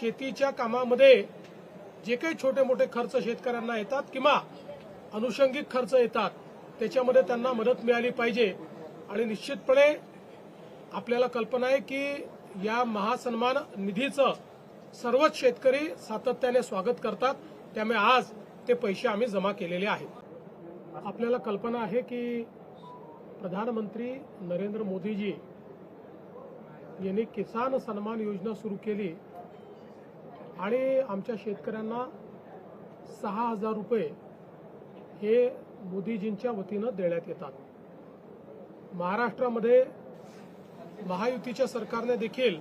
शेतीच्या कामामध्ये जे काही छोटे मोठे खर्च शेतकऱ्यांना येतात किंवा अनुषंगिक खर्च येतात त्याच्यामध्ये त्यांना मदत मिळाली पाहिजे. आणि निश्चितपणे आपल्याला कल्पना आहे की या महासन्मान निधीचं सर्वच शेतकरी सातत्याने स्वागत करतात. त्यामुळे आज ते पैसे आम्ही जमा केलेले आहेत. आपल्याला कल्पना आहे की प्रधानमंत्री नरेंद्र मोदीजी यांनी किसान सन्मान योजना सुरू केली. आणि आमच्या शेतकऱ्यांना सहा हजार रुपये हे मोदीजींच्या वतीनं देण्यात येतात. महाराष्ट्रामध्ये महायुतीच्या सरकारने देखील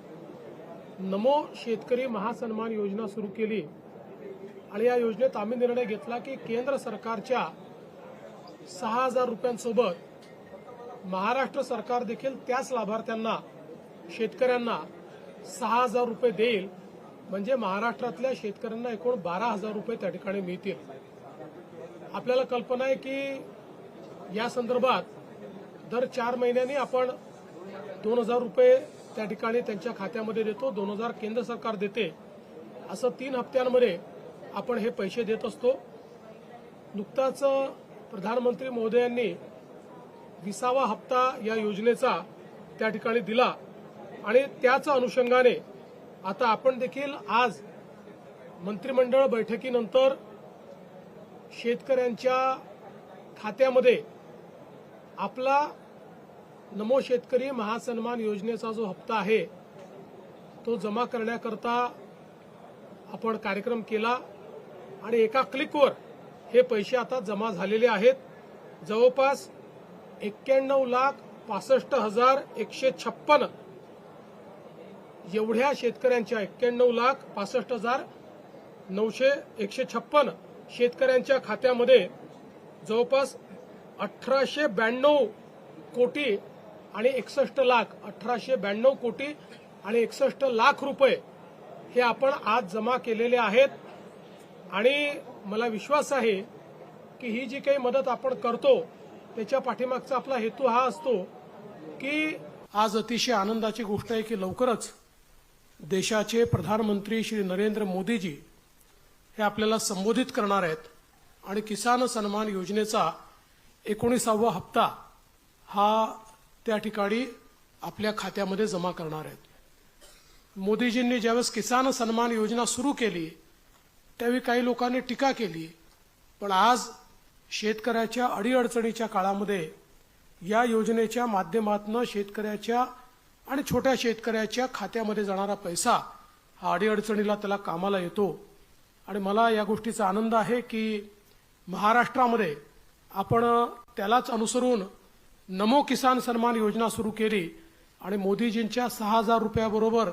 नमो शेतकरी महासन्मान योजना सुरू केली. आणि या योजनेत आम्ही निर्णय घेतला की केंद्र सरकारच्या सहा हजार रुपयांसोबत महाराष्ट्र सरकार देखील त्याच लाभार्थ्यांना शेतकऱ्यांना सहा हजार रुपये देईल. म्हणजे महाराष्ट्रातल्या शेतकऱ्यांना एकूण बारा हजार रुपये त्या ठिकाणी मिळतील. आपल्याला कल्पना आहे की या संदर्भात दर चार महिन्यांनी आपण दोन हजार रुपये त्या ठिकाणी त्यांच्या खात्यामध्ये देतो दोन हजार केंद्र सरकार देते. असं तीन हप्त्यांमध्ये आपण हे पैसे देत असतो. नुकताच प्रधानमंत्री महोदयांनी विसावा हप्ता या योजनेचा त्या ठिकाणी दिला आणि त्याच अनुषंगाने आता आपण देखील आज मंत्रिमंडळ बैठकीनंतर शेतकऱ्यांच्या खात्यामध्ये आपला नमो शेतकरी महासन्मान योजनेचा जो हप्ता आहे तो जमा करण्याकरता आपण कार्यक्रम केला आणि एका क्लिकवर हे पैसे आता जमा झालेले आहेत. जवळपास एक्क्याण्णव लाख पासष्ट हजार एकशे छप्पन एवढ्या शेतकऱ्यांच्या एक्क्याण्णव लाख पासष्ट हजार नऊशे एकशे छप्पन शेतकऱ्यांच्या खात्यामध्ये जवळपास अठराशे ब्याण्णव कोटी आणि एकसष्ट लाख अठराशे ब्याण्णव कोटी आणि एकसष्ट लाख रुपये हे आपण आज जमा केलेले आहेत. आणि मला विश्वास आहे की ही जी काही मदत आपण करतो त्याच्या पाठीमागचा आपला हेतू हा असतो की आज अतिशय आनंदाची गोष्ट आहे की लवकरच देशाचे प्रधानमंत्री श्री नरेंद्र मोदीजी हे आपल्याला संबोधित करणार आहेत. आणि किसान सन्मान योजनेचा एकोणीसावा हप्ता हा त्या ठिकाणी आपल्या खात्यामध्ये जमा करणार आहेत. मोदीजींनी ज्यावेळेस किसान सन्मान योजना सुरू केली त्यावेळी काही लोकांनी टीका केली पण आज शेतकऱ्याच्या अडीअडचणीच्या काळामध्ये या योजनेच्या माध्यमातून शेतकऱ्याच्या आणि छोट्या शेतकऱ्याच्या खात्यामध्ये जाणारा पैसा हा अडीअडचणीला त्याला कामाला येतो. आणि मला या गोष्टीचा आनंद आहे की महाराष्ट्रामध्ये आपण त्यालाच अनुसरून नमो किसान सन्मान योजना सुरू केली आणि मोदीजींच्या सहा हजार रुपयाबरोबर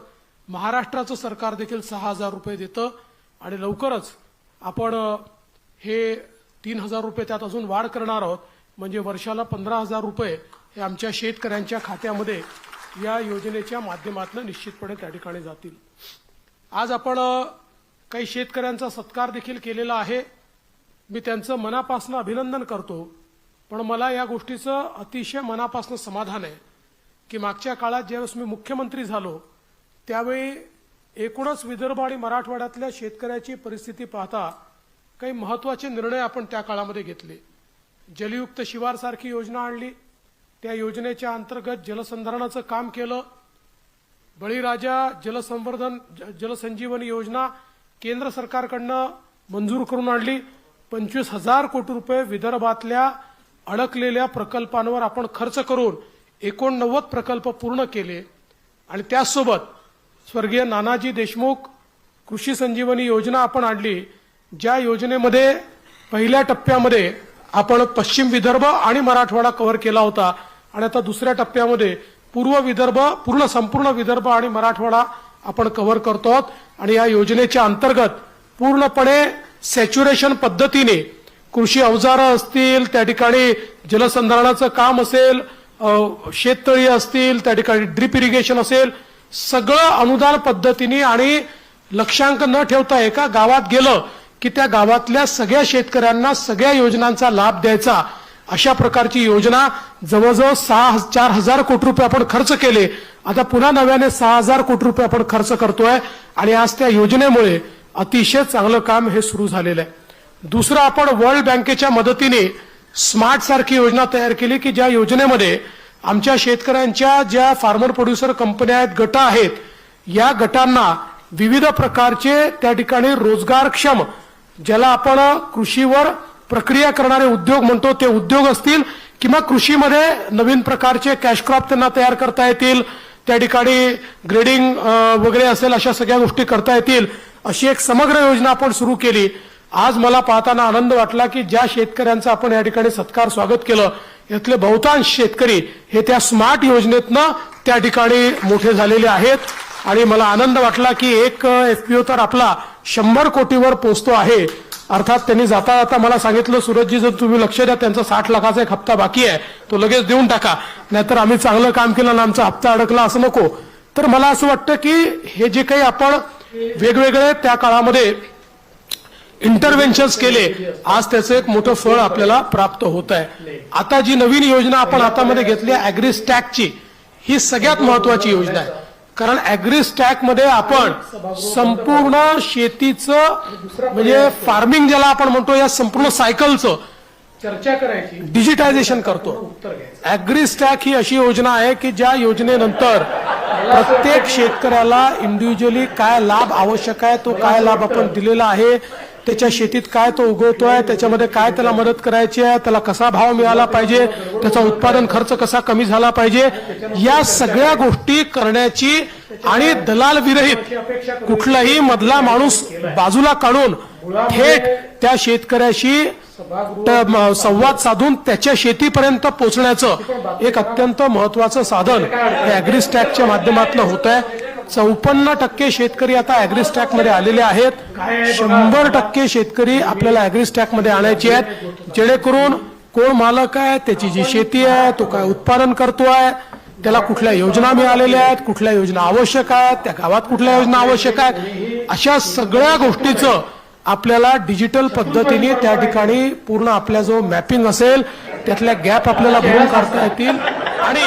महाराष्ट्राचं सरकार देखील सहा हजार रुपये देतं आणि लवकरच आपण हे तीन हजार रुपये त्यात अजून वाढ करणार आहोत. म्हणजे वर्षाला पंधरा हजार रुपये हे आमच्या शेतकऱ्यांच्या खात्यामध्ये या योजनेच्या माध्यमातून निश्चितपणे त्या ठिकाणी जातील. आज आपण काही शेतकऱ्यांचा सत्कार देखील केलेला आहे. मी त्यांचं मनापासून अभिनंदन करतो. पण मला या गोष्टीचं अतिशय मनापासून समाधान आहे की मागच्या काळात ज्यावेळेस मी मुख्यमंत्री झालो त्यावेळी एकूणच विदर्भ आणि मराठवाड्यातल्या शेतकऱ्याची परिस्थिती पाहता काही महत्त्वाचे निर्णय आपण त्या काळामध्ये घेतले. जलयुक्त शिवारसारखी योजना आणली त्या योजनेच्या अंतर्गत जलसंधारणाचं काम केलं. बळीराजा जलसंवर्धन ज- जलसंजीवनी योजना केंद्र सरकारकडनं मंजूर करून आणली. पंचवीस हजार कोटी रुपये विदर्भातल्या अडकलेल्या प्रकल्पांवर आपण खर्च करून एकोणनव्वद प्रकल्प पूर्ण केले. आणि त्याचसोबत स्वर्गीय नानाजी देशमुख कृषी संजीवनी योजना आपण आणली ज्या योजनेमध्ये पहिल्या टप्प्यामध्ये आपण पश्चिम विदर्भ आणि मराठवाडा कव्हर केला होता. आणि आता दुसऱ्या टप्प्यामध्ये पूर्व विदर्भ पूर्ण संपूर्ण विदर्भ आणि मराठवाडा आपण कव्हर करतो आहोत. आणि या योजनेच्या अंतर्गत पूर्णपणे सॅच्युरेशन पद्धतीने कृषी अवजारं असतील त्या ठिकाणी जलसंधारणाचं काम असेल शेततळी असतील त्या ठिकाणी ड्रीप इरिगेशन असेल सगळं अनुदान पद्धतीने आणि लक्षांक न ठेवता एका गावात गेलं की त्या गावातल्या सगळ्या शेतकऱ्यांना सगळ्या योजनांचा लाभ द्यायचा. अशा प्रकारची योजना जवळजवळ सहा चार हजार कोटी रुपये आपण खर्च केले. आता पुन्हा नव्याने सहा हजार कोटी रुपये आपण खर्च करतोय आणि आज त्या योजनेमुळे अतिशय चांगलं काम हे सुरू झालेलं आहे. दुसरं आपण वर्ल्ड बँकेच्या मदतीने स्मार्ट सारखी योजना तयार केली की ज्या योजनेमध्ये आमच्या शेतकऱ्यांच्या ज्या फार्मर प्रोड्युसर कंपन्या आहेत गट आहेत या गटांना विविध प्रकारचे त्या ठिकाणी रोजगारक्षम ज्याला आपण कृषीवर प्रक्रिया करणारे उद्योग म्हणतो ते उद्योग असतील किंवा कृषीमध्ये नवीन प्रकारचे कॅश क्रॉप त्यांना तयार करता येतील त्या ठिकाणी ग्रेडिंग वगैरे असेल अशा सगळ्या गोष्टी करता येतील अशी एक समग्र योजना आपण सुरू केली. आज मला पाहताना आनंद वाटला की ज्या शेतकऱ्यांचा आपण या ठिकाणी सत्कार स्वागत केलं यातले बहुतांश शेतकरी हे त्या स्मार्ट योजनेतनं त्या ठिकाणी मोठे झालेले आहेत. आणि मला आनंद वाटला की एक एफपीओ तर आपला शंभर कोटीवर पोचतो आहे. अर्थात त्यांनी जाता जाता मला सांगितलं सूरजजी जर तुम्ही लक्ष द्या त्यांचा साठ लाखाचा एक हप्ता बाकी आहे तो लगेच देऊन टाका. नाहीतर आम्ही चांगलं काम केलं आणि आमचा हप्ता अडकला असं नको. तर मला असं वाटतं की हे जे काही आपण वेगवेगळे त्या काळामध्ये इंटरव्हेन्शन्स केले आज त्याचं एक मोठं फळ आपल्याला प्राप्त होत आहे. आता जी नवीन योजना आपण हातामध्ये घेतली अॅग्रिस्टॅकची ही सगळ्यात महत्वाची योजना आहे. कारण अॅग्रिस्टॅकमध्ये आपण संपूर्ण शेतीचं म्हणजे फार्मिंग ज्याला आपण म्हणतो या संपूर्ण सायकलचं चर्चा करायची. डिजिटायझेशन करतो. घ्यायचं. अॅग्रिस्टॅक ही अशी योजना आहे की ज्या योजनेनंतर प्रत्येक शेतकऱ्याला इंडिव्हिज्युअली काय लाभ आवश्यक आहे तो काय लाभ आपण दिलेला आहे त्याच्या शेतीत काय तो उगवतोय त्याच्यामध्ये काय त्याला मदत करायची आहे त्याला कसा भाव मिळाला पाहिजे त्याचा उत्पादन खर्च कसा कमी झाला पाहिजे या सगळ्या गोष्टी करण्याची आणि दलाल विरहित कुठलाही मधला माणूस बाजूला काढून थेट त्या शेतकऱ्याशी त- म- संवाद साधून त्याच्या शेतीपर्यंत पोहोचण्याचं एक अत्यंत महत्वाचं साधन हे अॅग्रिस्टॅकच्या माध्यमातून होत आहे चौपन्न टक्के शेतकरी आता अॅग्रिस्टॅकमध्ये आलेले आहेत. शंभर टक्के शेतकरी आपल्याला अॅग्रिस्टॅकमध्ये आणायचे आहेत. जेणेकरून कोण मालक आहे त्याची जी शेती आहे तो काय उत्पादन करतोय त्याला कुठल्या योजना मिळालेल्या आहेत कुठल्या योजना आवश्यक आहेत त्या गावात कुठल्या योजना आवश्यक आहेत. अशा सगळ्या गोष्टीचं आपल्याला डिजिटल पद्धतीने त्या ठिकाणी पूर्ण आपला जो मॅपिंग असेल त्यातल्या गॅप आपल्याला भरून काढता येतील. आणि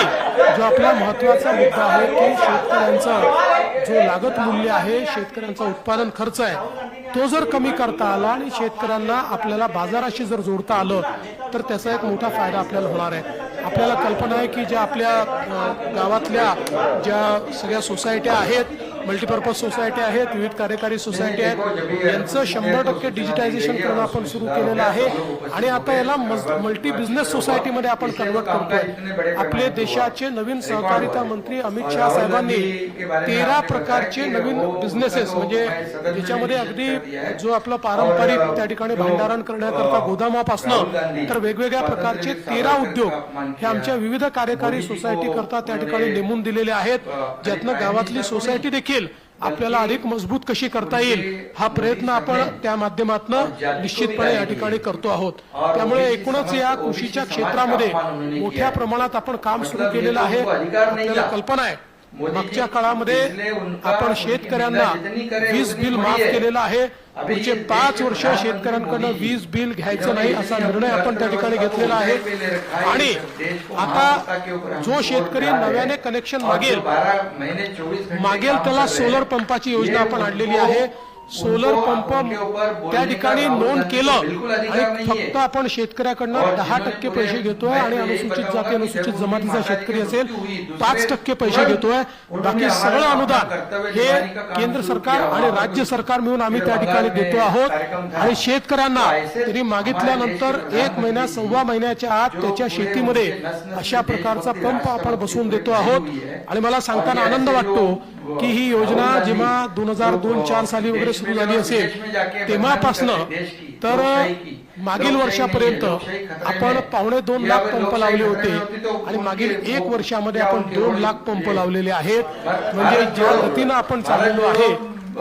जो आपला महत्त्वाचा मुद्दा आहे की शेतकऱ्यांचा जो लागत मूल्य आहे शेतकऱ्यांचा उत्पादन खर्च आहे तो जर कमी करता आला आणि शेतकऱ्यांना आपल्याला बाजाराशी जर जोडता आलं तर त्याचा एक मोठा फायदा आपल्याला होणार आहे. आपल्याला कल्पना आहे की ज्या आपल्या गावातल्या ज्या सगळ्या सोसायट्या आहेत मल्टीपर्पज सोसायटी आहेत विविध कार्यकारी सोसायटी आहेत. यांचं शंभर टक्के डिजिटायझेशन करणं आपण सुरू केलेलं आहे. आणि आता याला मल्टी बिझनेस सोसायटीमध्ये आपण कन्वर्ट करतोय. आपले देशाचे नवीन सहकारिता मंत्री अमित शहा साहेबांनी तेरा प्रकारचे नवीन बिझनेसेस म्हणजे ज्याच्यामध्ये अगदी जो आपला पारंपरिक त्या ठिकाणी भांडारण करण्याकरता गोदामापासनं तर वेगवेगळ्या प्रकारचे तेरा उद्योग हे आमच्या विविध कार्यकारी सोसायटी करता त्या ठिकाणी नेमून दिलेले आहेत. ज्यातनं गावातली सोसायटी देखील आपल्याला अधिक मजबूत कशी करता येईल हा प्रयत्न आपण त्या माध्यमातून निश्चितपणे या ठिकाणी करतो आहोत. त्यामुळे एकूणच या कृषीच्या क्षेत्रामध्ये मोठ्या प्रमाणात आपण काम सुरू केलेलं आहे. आपल्याला कल्पना आहे. मागच्या काळामध्ये आपण शेतकऱ्यांना वीज बिल माफ केलेलं आहे. पुढचे पाच वर्ष शेतकऱ्यांकडनं वीज बिल घ्यायचं नाही असा निर्णय आपण त्या ठिकाणी घेतलेला आहे. आणि आता जो शेतकरी नव्याने कनेक्शन मागेल मागेल त्याला सोलर पंपाची योजना आपण आणलेली आहे. सोलर पंप त्या ठिकाणी नोंद केलं. आणि फक्त आपण शेतकऱ्याकडनं दहा टक्के पैसे घेतोय आणि अनुसूचित जाती अनुसूचित जमातीचा शेतकरी असेल पाच टक्के पैसे घेतोय. बाकी सगळं अनुदान. हे केंद्र सरकार आणि राज्य सरकार मिळून आम्ही त्या ठिकाणी देतो आहोत. आणि शेतकऱ्यांना त्यांनी मागितल्यानंतर एक महिन्या सव्वा महिन्याच्या आत त्याच्या शेतीमध्ये अशा प्रकारचा पंप आपण बसवून देतो आहोत. आणि मला सांगताना आनंद वाटतो की ही योजना जेव्हा दोन हजार दोन चार साली वगैरे सुरू झाली असेल तेव्हापासनं तर मागील वर्षापर्यंत आपण पावणे दोन लाख पंप लावले होते आणि मागील एक वर्षामध्ये आपण दोन लाख पंप लावलेले आहेत. म्हणजे ज्या गतीनं आपण चाललेलो आहे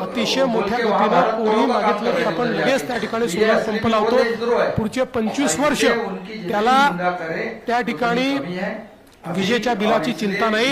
अतिशय मोठ्या गतीनं कोणी मागितलं की आपण लगेच त्या ठिकाणी सोलर पंप लावतो. पुढचे पंचवीस वर्ष त्याला त्या ठिकाणी विजेच्या बिलाची चिंता नाही.